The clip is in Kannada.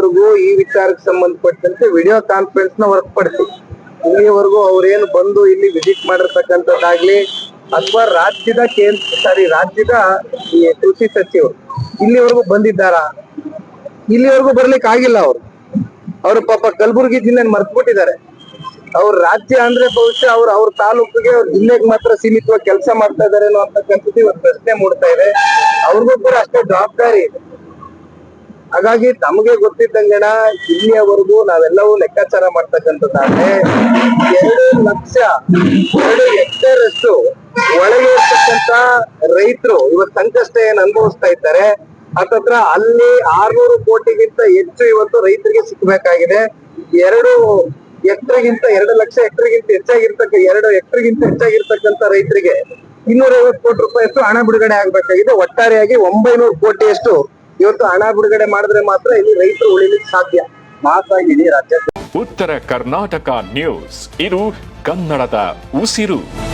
ಇಲ್ಲಿಯವರೆಗೂ ಈ ವಿಚಾರಕ್ಕೆ ಸಂಬಂಧಪಟ್ಟಂತೆ ವಿಡಿಯೋ ಕಾನ್ಫರೆನ್ಸ್ನ ಹೊರತುಪಡಿಸಿ ಇಲ್ಲಿಯವರೆಗೂ ಅವ್ರೇನು ಬಂದು ಇಲ್ಲಿ ವಿಸಿಟ್ ಮಾಡಿರ್ತಕ್ಕಂಥದ್ದಾಗ್ಲಿ ಅಥವಾ ರಾಜ್ಯದ ಕೇಂದ್ರ ಸಾರಿ ರಾಜ್ಯದ ಕೃಷಿ ಸಚಿವರು ಇಲ್ಲಿವರೆಗೂ ಬಂದಿದ್ದಾರಾ? ಇಲ್ಲಿವರೆಗೂ ಬರ್ಲಿಕ್ಕೆ ಆಗಿಲ್ಲ ಅವರು. ಅವರು ಪಾಪ ಕಲಬುರಗಿ ಜಿಲ್ಲೆ ಮರ್ತ್ಬಿಟ್ಟಿದ್ದಾರೆ. ಅವ್ರ ರಾಜ್ಯ ಅಂದ್ರೆ ಬಹುಶಃ ಅವ್ರ ಅವ್ರ ತಾಲೂಕಿಗೆ ಅವ್ರ ಜಿಲ್ಲೆಗೆ ಮಾತ್ರ ಸೀಮಿತವಾಗಿ ಕೆಲಸ ಮಾಡ್ತಾ ಇದಾರೇನೋ ಅಂತಕ್ಕಂಥದ್ದು ಇವತ್ತು ಪ್ರಶ್ನೆ ಮೂಡ್ತಾ ಇದೆ. ಅವ್ರಿಗೂ ಕೂಡ ಅಷ್ಟೇ ಜವಾಬ್ದಾರಿ ಇದೆ. ಹಾಗಾಗಿ ತಮಗೆ ಗೊತ್ತಿದ್ದಂಗಣ ಇಲ್ಲಿಯವರೆಗೂ ನಾವೆಲ್ಲವೂ ಲೆಕ್ಕಾಚಾರ ಮಾಡ್ತಕ್ಕಂಥದ್ದಾದ್ರೆ ಎರಡು ಲಕ್ಷ ಎರಡು ಹೆಕ್ಟೇರ್ ಅಷ್ಟು ಒಳಗೆ ಇರ್ತಕ್ಕಂತ ರೈತರು ಇವತ್ ಸಂಕಷ್ಟ ಏನ್ ಅನುಭವಿಸ್ತಾ ಇದ್ದಾರೆ. ಹತ್ತತ್ರ ಅಲ್ಲಿ ಆರ್ನೂರು ಕೋಟಿಗಿಂತ ಹೆಚ್ಚು ಇವತ್ತು ರೈತರಿಗೆ ಸಿಕ್ಕಬೇಕಾಗಿದೆ ಎರಡು ಎಕ್ಟರ್ಗಿಂತ ಎರಡು ಲಕ್ಷ ಎಕ್ಟರ್ಗಿಂತ ಹೆಚ್ಚಾಗಿರ್ತಕ್ಕ, ಎರಡು ಎಕ್ಟರ್ಗಿಂತ ಹೆಚ್ಚಾಗಿರ್ತಕ್ಕಂಥ ರೈತರಿಗೆ ಇನ್ನೂರ ಐವತ್ತು ಕೋಟಿ ರೂಪಾಯಿಯಷ್ಟು ಹಣ ಬಿಡುಗಡೆ ಆಗ್ಬೇಕಾಗಿದೆ. ಒಟ್ಟಾರೆಯಾಗಿ ಒಂಬೈನೂರು ಕೋಟಿಯಷ್ಟು ಇವತ್ತು ಹಣ ಬಿಡುಗಡೆ ಮಾಡಿದ್ರೆ ಮಾತ್ರ ಇಲ್ಲಿ ರೈತರು ಉಳಿಲಿಕ್ಕೆ ಸಾಧ್ಯ. ಮಾತಾಗಿ ಇಡೀ ರಾಜ್ಯ. ಉತ್ತರ ಕರ್ನಾಟಕ ನ್ಯೂಸ್. ಇದು ಕನ್ನಡದ ಉಸಿರು.